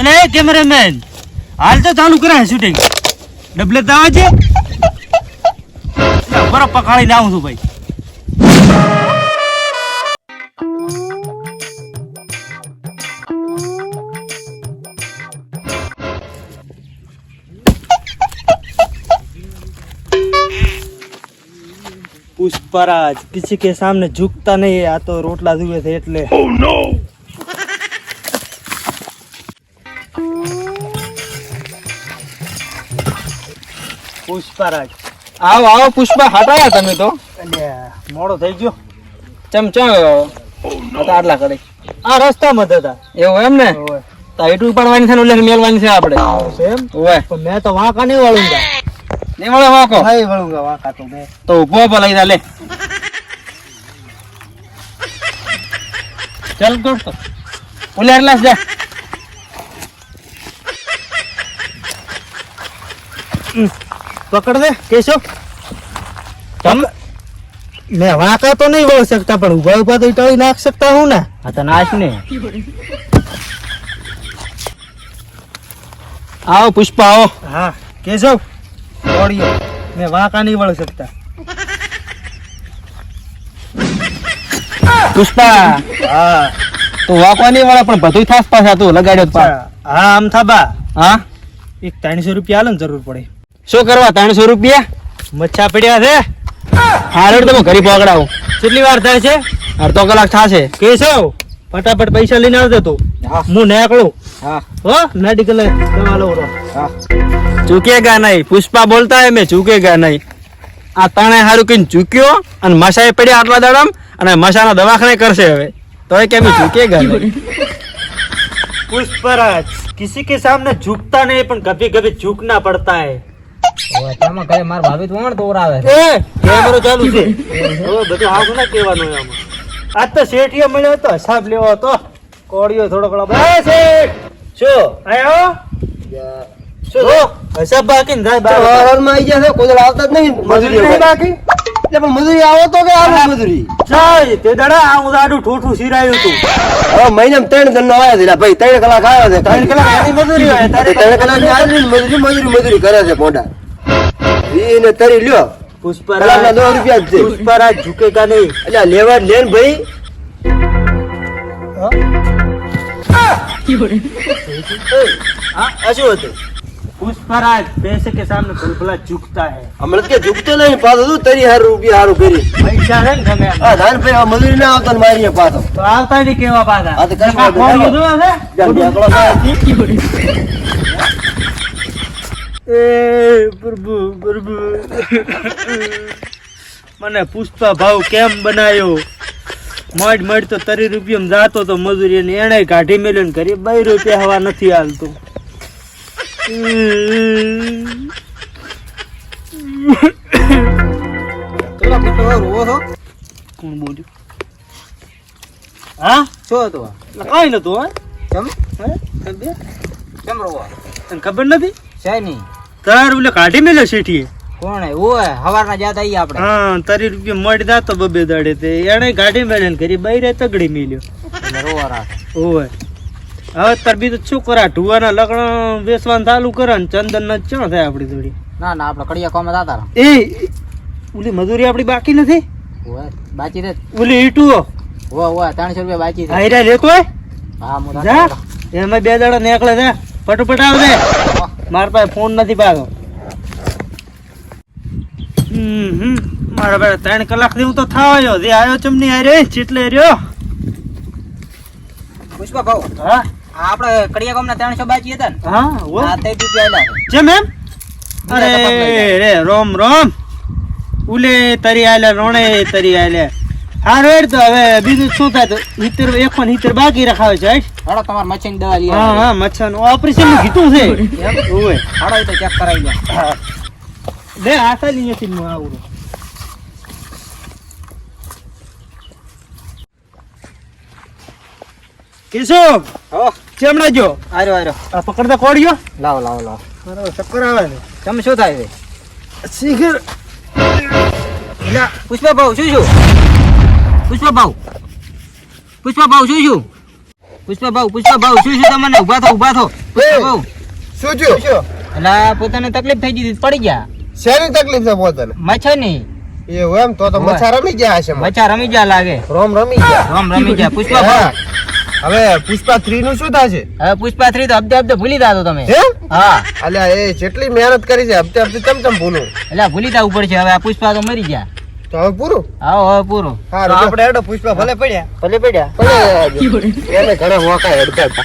અને એ કેમેરામેન. હાલ તો ચાલુ કરાય શૂટિંગ ડબલે તો આવજે લે, બરફ પકાળીને આવું છું ભાઈ. પુષ્પરાજ કિસી કે સામને ઝુકતા નહીં આ તો રોટલા ધુવે છે એટલે. પુષ્પરાજ. આવો આવો પુષ્પા હટાયા તમે તો. મોડો થઈ ગયો. ચમચમ હતા આટલા કરે. આ રસ્તામાં જ હતા. એવું એમ ને? તાઈટું તો ઈટ ઉપાડવાની છે ઉલ્લેખ મેલવાની છે આપણે. છે એમ? ઓય. પણ મેં તો વાંકા નહીં વળુંગા. નહીં વાળો વાંકો? નહીં વળુંગા વાંકા તો મેં. તો ઊભો ઊભો લઈ જા લે. ચાલ દોડ તો. ઉલે એટલા જા પકડ દે કેશો. તમ મેં વાંકા તો નહીં વળી શકતા પણ ઊભા ઊભા તો ઇટાળી નાખ શકતા હું ને. હા તો નાશ ને. આવો પુષ્પા આવો. હા કેશવ દોડ્યો મેં વાંકા નહીં વળી શકતા. પુષ્પા હા. તો વાંકો નહીં વળે પણ બધું થાસ પાછા તું લગાડ્યો હા આમ થાબા. હા? એક ત્રણસો રૂપિયા હાલ ને જરૂર પડે. શું કરવા ત્રણસો રૂપિયા મચ્છા પડ્યા છે હારે તમે ઘરે પકડાવું કેટલી વાર થાય છે અડધો કલાક થશે કેશવ ફટાફટ પૈસા લઈને આવજે તું હા હું નીકળું હા હો મેડિકલ દવા લઉં રહો. ચૂકેગા નહીં પુષ્પા બોલતા હે મેં ચૂકેગા નહીં આ તણે હારું કઈ ચૂક્યો અને મસાએ પડ્યા આટલા દાડમ અને મસાના દવાખાને કરશે હવે તો એ કેમ ચૂકેગા નહીં पुष्पराज किसी के सामने झुकता नहीं पण कभी कभी झुकना पड़ता है ઘરે મારા ભાભી કોણ તોરાવે એ કેમેરો ચાલુ છે. હવે બધું હાવ ના કહેવાનું હોય આમાં. આજ તો શેઠિયો મળ્યો હતો હિસાબ લેવો હતો. કોડિયો થોડો ઘણો એ શેઠ! શું? આયો? શું? હિસાબ બાકી ને જાય બહાર આવી ગયા કોઈ આવતા જ નહીં. મજૂરી બાકી? એટલે પણ મજૂરી આવો તો કે આવો મજૂરી? જાય તે દાડા આ હું આડું ઠોઠું સિરાયું હતું હવે મહિનામાં ત્રણ જણ આવ્યા છે ભાઈ ત્રણ કલાક આવ્યા છે ત્રણ કલાક મજૂરી હોય તારે ત્રણ કલાક મજૂરી મજૂરી મજૂરી કરે છે મોઢા. ઈ ને તરી લ્યો કલાકના દસ પુષ્પરાજ રૂપિયા જ છે પુષ્પરાજ ઝુકેગા નહીં એટલે આ લેવા જ લે ને ભાઈ हाँ શું હતું પુષ્પરાજ पैसे के सामने भला झुकता है હમણાં કે ઝૂકતો નહીં પાછો શું તરી હારું રૂપિયા હારું કરી પૈસા છે ને ગમે એમ. આ ધાન ભાઈ હવે મજૂરી ના આવતો ને મારી અહીંયા પાછો તો આવતા નહીં કેવા પાછા હા તો કઈ આ વાંધો નહીં. કોળિયું જોવે એ પ્રભુ પ્રભુ. મને પુષ્પા ભાવ કેમ બનાયો? મડ મડ તો તરી રૂપિયા જાતો તો મજૂરી ને એને કાઢી મેલ્યો ને કરી બે રૂપિયા હવા નથી હાલતો કોણ બોલ્યું? હા? શું હતું કઈ નતું હા. કેમ હે? કેમ રોવા? તને ખબર નથી? છે નહીં. તાર ઓલે કાઢી મેલ્યો શેઠીએ? કોણ હે ઓય હવારના જાત આઈ આપણે. હા તારી રૂપિયા મળી જાતો બબે દાડે તે. એણે ગાડી ને કરી બૈરે તગડી મેલ્યો. રોવા ઓય. હવે તાર બીજું શું કરા? ઢુવાના લગણ વેસવાન ચાલુ કરે ને ચંદન ના ચણ થાય આપડી જોડી? ના ના આપણે કડિયા કોમે જાતા રહા. એ ઓલી મજૂરી આપડી બાકી નથી? ઓય બાકી રે ઓલી ઈટુઓ? ઓ ઓ ત્રણસો રૂપિયા બાકી છે. હાઈરા લેતો હા જા. એમાં બે દાડા નીકળે છે ફટફટ આવ દે મારા પાસે ફોન નથી પાછો હમ હમ. મારા પાસે ત્રણ કલાક હું તો થવાયો જે આવ્યો ચમની હારે ચેટલે રહ્યો. પુષ્પા ભાઉ હા? આપણે કડિયા ગામના ત્રણસો બાકી હતા ને. હા હો આ રૂપિયા આલ્યા જેમ એમ? અરે રે રોમ રોમ. ઉલે તરી આલે રોણે તરી આલે હારું હેડ તો હવે બીજું શું થાય તો હિતર એકો ને હિતર બાકી રખાવે છે હેડ. તમારે મચ્છી દવા લઈ હા હા મચ્છર ઓપરેશનનું કીધું છે. ઓય હડો તો ચેક કરાવી લે. બે આશા લઈએ થી હું આવું કેશવ હો. ચેમડા જો આર્યો આર્યો આ પકડતા કોડિયો લાવો લાવો લાવો. મારો ચક્કર આવે ને તમે શું થાય છે? શીખર. પુષ્પા ભાવ શું શું પુષ્પા ભાવ પુષ્પા ભાવ શું શું પુષ્પા ભાઉ પુષ્પા ભાઉ શું છે તમને? ઊભા થો ઊભા થો પુષ્પા શું થયું? એટલે પોતાને તકલીફ થઈ ગઈ પડી ગયા. શેની તકલીફ છે પોતાને? મચ્છરની એવું એમ તો તો મચ્છા રમી ગયા હશે મચ્છર રમી ગયા લાગે. રોમ રમી ગયા. રામ રમી ગયા. પુષ્પા હવે પુષ્પા થ્રી નું શું થશે? હવે પુષ્પા થ્રી તો હપ્તે હપ્તે ભૂલી જાતો તમે. હે? હા. એટલે એ જેટલી મહેનત કરી છે હપ્તે હપ્તે ચમ ભૂલું? એટલે ભૂલી જવું પડશે. હવે આ પુષ્પા તો મરી ગયા. તો હવે પૂરું? હા હવે પૂરું. સારું આપણે હેડો પુષ્પા ભલે પડ્યા. ભલે પડ્યા. ભલે એને ઘણા મોકા હેડતા હતા.